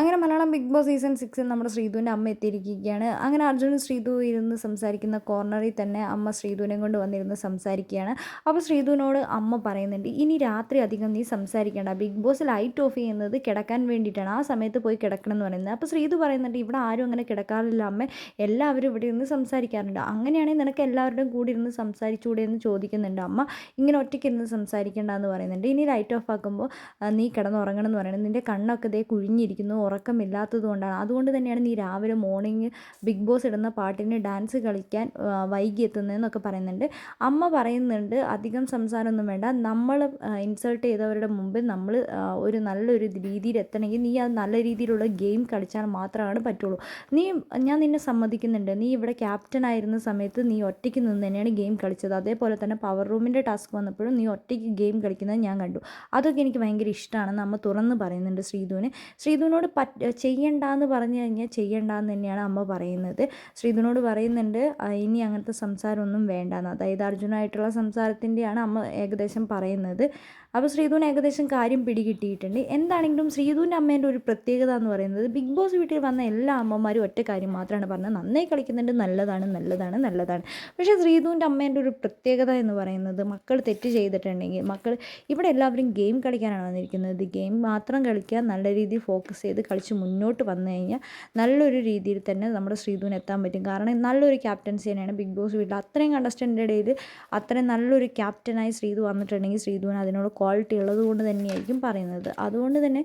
അങ്ങനെ Malayalam big boss season സിക്സിൽ നമ്മുടെ ശ്രീധുവിന്റെ അമ്മ എത്തിയിരിക്കുകയാണ്. അങ്ങനെ അർജുനും ശ്രീധു ഇരുന്ന് സംസാരിക്കുന്ന കോർണറിൽ തന്നെ അമ്മ ശ്രീധുവിനെ കൊണ്ട് വന്നിരുന്ന് സംസാരിക്കുകയാണ്. അപ്പോൾ ശ്രീധുവിനോട് അമ്മ പറയുന്നുണ്ട് ഇനി രാത്രി അധികം നീ സംസാരിക്കേണ്ട. ബിഗ് ബോസ് ലൈറ്റ് ഓഫ് ചെയ്യുന്നത് കിടക്കാൻ വേണ്ടിയിട്ടാണ്. ആ സമയത്ത് പോയി കിടക്കണം എന്ന് പറയുന്നത്. അപ്പോൾ ശ്രീധു പറയുന്നുണ്ട് ഇവിടെ ആരും അങ്ങനെ കിടക്കാറില്ല അമ്മ. എല്ലാവരും ഇവിടെ ഇരുന്ന് സംസാരിക്കാറുണ്ട്. അങ്ങനെയാണെങ്കിൽ നിനക്ക് എല്ലാവരുടെയും കൂടി ഇരുന്ന് സംസാരിച്ചുകൂടെ എന്ന് ചോദിക്കുന്നുണ്ട് അമ്മ. ഇങ്ങനെ ഒറ്റയ്ക്ക് ഇരുന്ന് സംസാരിക്കേണ്ട എന്ന് പറയുന്നുണ്ട്. ഇനി ലൈറ്റ് ഓഫ് ആക്കുമ്പോൾ നീ കിടന്നുറങ്ങണം എന്ന് പറയുന്നത് നിന്റെ കണ്ണൊക്കെ ദേ കുഴിഞ്ഞിരിക്കുന്നു. ഉറക്കമില്ലാത്തത് കൊണ്ടാണ് അതുകൊണ്ട് തന്നെയാണ് നീ രാവിലെ മോർണിംഗ് ബിഗ് ബോസ് ഇടുന്ന പാട്ടിന് ഡാൻസ് കളിക്കാൻ വൈകി എത്തുന്നതെന്നൊക്കെ പറയുന്നുണ്ട്. അമ്മ പറയുന്നുണ്ട് അധികം സംസാരമൊന്നും വേണ്ട. നമ്മൾ ഇൻസൾട്ട് ചെയ്തവരുടെ മുമ്പിൽ നമ്മൾ ഒരു നല്ലൊരു രീതിയിൽ എത്തണമെങ്കിൽ നീ അത് നല്ല രീതിയിലുള്ള ഗെയിം കളിച്ചാൽ മാത്രമാണ് പറ്റുള്ളൂ. നീ ഞാൻ നിന്നെ സമ്മതിക്കുന്നുണ്ട്. നീ ഇവിടെ ക്യാപ്റ്റൻ ആയിരുന്ന സമയത്ത് നീ ഒറ്റയ്ക്ക് നിന്ന് തന്നെയാണ് ഗെയിം കളിച്ചത്. അതേപോലെ തന്നെ പവർ റൂമിന്റെ ടാസ്ക് വന്നപ്പോഴും നീ ഒറ്റയ്ക്ക് ഗെയിം കളിക്കുന്നത് ഞാൻ കണ്ടു. അതൊക്കെ എനിക്ക് ഭയങ്കര ഇഷ്ടമാണ് അമ്മ തുറന്ന് പറയുന്നുണ്ട് ശ്രീധുവിന്. ശ്രീധുവിനോട് പറ്റ ചെയ്യണ്ടെന്ന് പറഞ്ഞു കഴിഞ്ഞാൽ ചെയ്യണ്ടെന്ന് തന്നെയാണ് അമ്മ പറയുന്നത്. ശ്രീധുനോട് പറയുന്നുണ്ട് ഇനി അങ്ങനത്തെ സംസാരമൊന്നും വേണ്ടെന്ന്. അതായത് അർജുനായിട്ടുള്ള സംസാരത്തിന്റെയാണ് അമ്മ ഏകദേശം പറയുന്നത്. അപ്പോൾ ശ്രീധുവിന് ഏകദേശം കാര്യം പിടികിട്ടിയിട്ടുണ്ട്. എന്താണെങ്കിലും ശ്രീധുവിന്റെ അമ്മേന്റെ ഒരു പ്രത്യേകത എന്ന് പറയുന്നത് ബിഗ് ബോസ് വീട്ടിൽ വന്ന എല്ലാ അമ്മമാരും ഒറ്റ കാര്യം മാത്രമാണ് പറഞ്ഞത്. നന്നായി കളിക്കുന്നുണ്ട് നല്ലതാണ് നല്ലതാണ് നല്ലതാണ്. പക്ഷേ ശ്രീധുവിന്റെ അമ്മേന്റെ ഒരു പ്രത്യേകത എന്ന് പറയുന്നത് മക്കൾ തെറ്റ് ചെയ്തിട്ടുണ്ടെങ്കിൽ മക്കൾ ഇവിടെ എല്ലാവരും ഗെയിം കളിക്കാനാണ് വന്നിരിക്കുന്നത്. ഗെയിം മാത്രം കളിക്കുക നല്ല രീതിയിൽ ഫോക്കസ് ചെയ്ത് കളിച്ച് മുന്നോട്ട് വന്നു കഴിഞ്ഞാൽ നല്ലൊരു രീതിയിൽ തന്നെ നമ്മുടെ ശ്രീധുവിന് എത്താൻ പറ്റും. കാരണം നല്ലൊരു ക്യാപ്റ്റൻസി തന്നെയാണ് ബിഗ് ബോസ് വീട്ടിൽ. അത്രയും കണ്ടസ്റ്റന്റെ ഇടയിൽ അത്രയും നല്ലൊരു ക്യാപ്റ്റനായി ശ്രീധു വന്നിട്ടുണ്ടെങ്കിൽ ശ്രീധുവിന് അതിനോട് ക്വാളിറ്റി ഉള്ളത് കൊണ്ട് തന്നെയായിരിക്കും പറയുന്നത്. അതുകൊണ്ട് തന്നെ